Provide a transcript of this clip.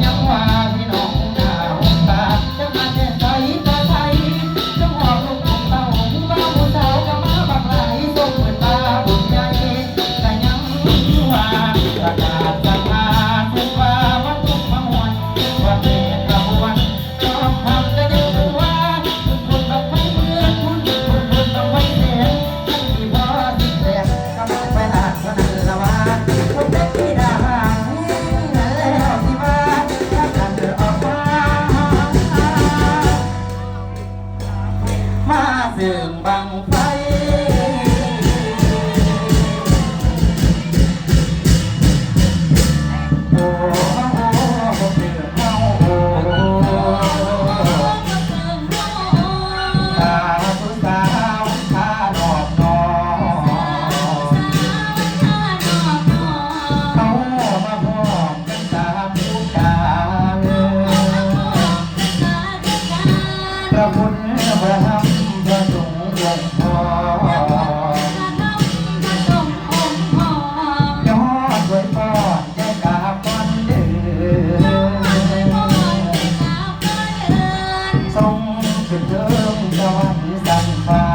minha moada. คือเพิ่มาะวันสั่งฟ้า